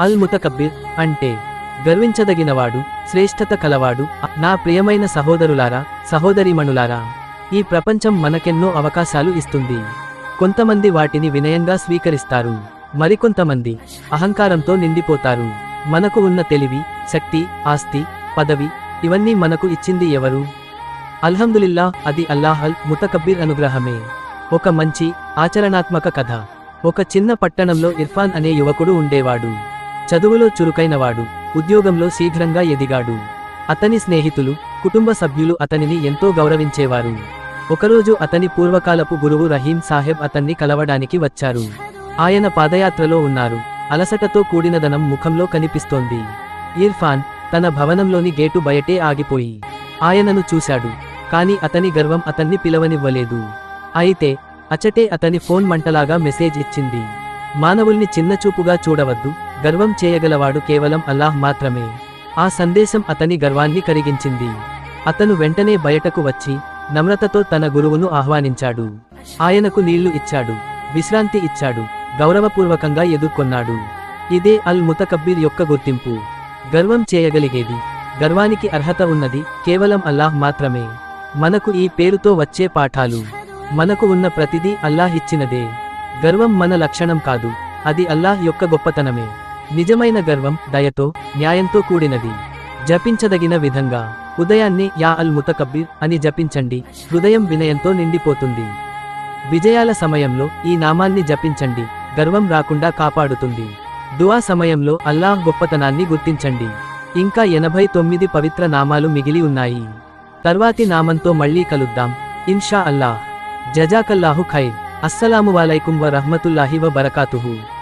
అల్ ముతకబ్బిర్ అంటే గర్వించదగినవాడు శ్రేష్ఠత కలవాడు నా ప్రియమైన సహోదరులారా సహోదరీమణులారా ఈ ప్రపంచం మనకెన్నో అవకాశాలు ఇస్తుంది. కొంతమంది వాటిని వినయంగా స్వీకరిస్తారు. మరికొంతమంది అహంకారంతో నిండిపోతారు. మనకు ఉన్న తెలివి శక్తి ఆస్తి పదవి ఇవన్నీ మనకు ఇచ్చింది ఎవరు? అల్హందులిల్లా అది అల్లాహల్ అల్ ముతకబ్బిర్ అనుగ్రహమే. ఒక మంచి ఆచరణాత్మక కథ. ఒక చిన్న పట్టణంలో ఇర్ఫాన్ అనే యువకుడు ఉండేవాడు. చదువులో చురుకైనవాడు ఉద్యోగంలో శీఘ్రంగా ఎదిగాడు. అతని స్నేహితులు కుటుంబ సభ్యులు అతనిని ఎంతో గౌరవించేవారు. ఒకరోజు అతని పూర్వకాలపు గురువు రహీం సాహెబ్ అతన్ని కలవడానికి వచ్చారు. ఆయన పాదయాత్రలో ఉన్నారు. అలసటతో కూడినదనం ముఖంలో కనిపిస్తోంది. ఇర్ఫాన్ తన భవనంలోని గేటు బయటే ఆగిపోయి ఆయనను చూశాడు. కాని అతని గర్వం అతన్ని పిలవనివ్వలేదు. అయితే అచటే అతని ఫోన్ మంటలాగా మెసేజ్ ఇచ్చింది. మానవుల్ని చిన్నచూపుగా చూడవద్దు గర్వం చేయగలవాడు కేవలం అల్లాహ్ మాత్రమే. ఆ సందేశం అతని గర్వాన్ని కరిగించింది. అతను వెంటనే బయటకు వచ్చి నమ్రతతో తన గురువును ఆహ్వానించాడు. ఆయనకు నీళ్ళు ఇచ్చాడు విశ్రాంతి ఇచ్చాడు గౌరవపూర్వకంగా ఎదుర్కొన్నాడు. ఇదే అల్ ముతకబ్బీర్ యొక్క గుర్తింపు. గర్వం చేయగలిగేది గర్వానికి అర్హత ఉన్నది కేవలం అల్లాహ్ మాత్రమే. మనకు ఈ పేరుతో వచ్చే పాఠాలు మనకు ఉన్న ప్రతిదీ అల్లాహ్ ఇచ్చినదే. గర్వం మన లక్షణం కాదు. అది అల్లాహ్ యొక్క గొప్పతనమే. నిజమైన గర్వం దయతో న్యాయంతో కూడినది. జపించదగిన విధంగా ఉదయాన్నే యా అల్ ముతకబ్బీర్ అని జపించండి హృదయం వినయంతో నిండిపోతుంది. విజయాల సమయంలో ఈ నామాన్ని జపించండి గర్వం రాకుండా కాపాడుతుంది. దువా సమయంలో అల్లాహ్ గొప్పతనాన్ని గుర్తించండి. ఇంకా ఎనభై తొమ్మిది పవిత్ర నామాలు మిగిలి ఉన్నాయి. తర్వాతి నామంతో మళ్ళీ కలుద్దాం ఇన్షా అల్లాహ్. జజాకల్లాహు ఖైర్. అస్సలాము వాలైకుం వ రహ్మతుల్లాహి వ బరకాతుహు